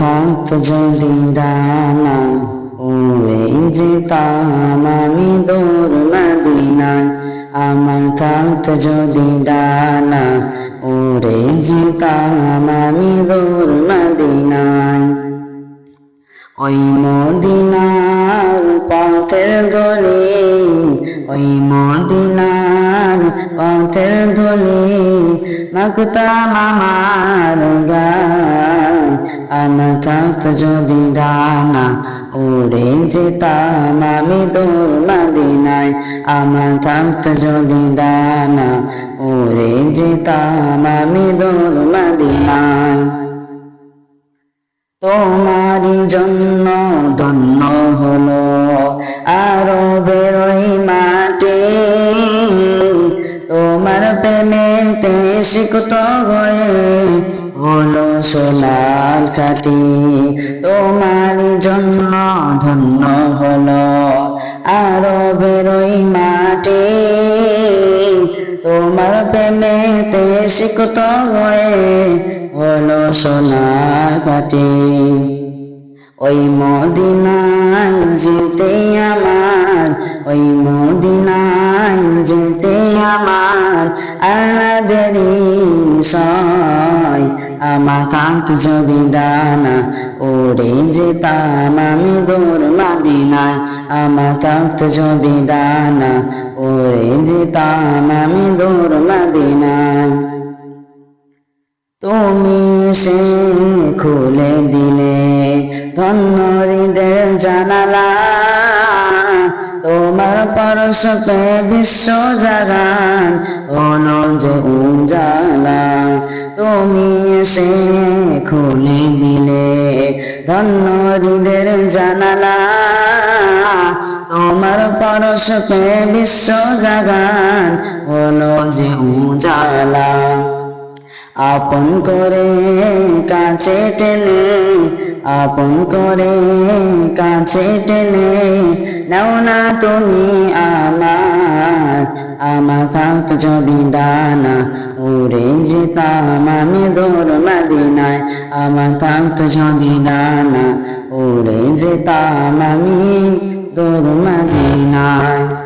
থাকতো যদি ডানা উড়ে যেতাম আমি দূর মদিনায় আমার থাকতো যদি ডানা উড়ে যেতাম আমি দূর মদিনায় ওই মদিনার পথের দলি ওই মদিনার পথের দলি মাকুতাম আমার গায় আমার থাকত যদি ডানা উড়ে যেতাম আমি দূর মদিনায় আমার থাকত যদি ডানা উড়ে যেতাম আমি দূর মদিনায় তোমারই জন্য ধন্য হলো আরও বেরোই মাটি। তোমার প্রেমেতে শিখত হয়ে সোনার কাটি তোমারই জন্য ধন্য হলো আরও বেরোই মাটি। তোমার প্রেমেতে শিখত হয়ে হলো সোনার কাটি ওই মদিনায় যেতে আমার, ওই মদিনায় যেতে আমার আনাদেরি সয় আমার থাকত যদি ডানা ওরে যেতাম আমি যদি ডানা ওরে যেতাম আমি তুমি সে খুলে দিলে ধন্য হৃদয় জানালা পরশতে বিশ্ব জাগান যে উজালা। তুমি সে খুলে দিলে ধন্য হৃদয়ের জানালা। তোমার পরশতে বিশ্ব জাগান হলো উজালা। আপন করে কাছে টেনে আপন করে কাছে টেনে নাও না তুমি আমার। আমার থাকতো যদি ডানা উড়ে যেতাম আমি দূর মদিনায়। আমার থাকতো যদি ডানা উড়ে যেতাম আমি দূর মদিনায়।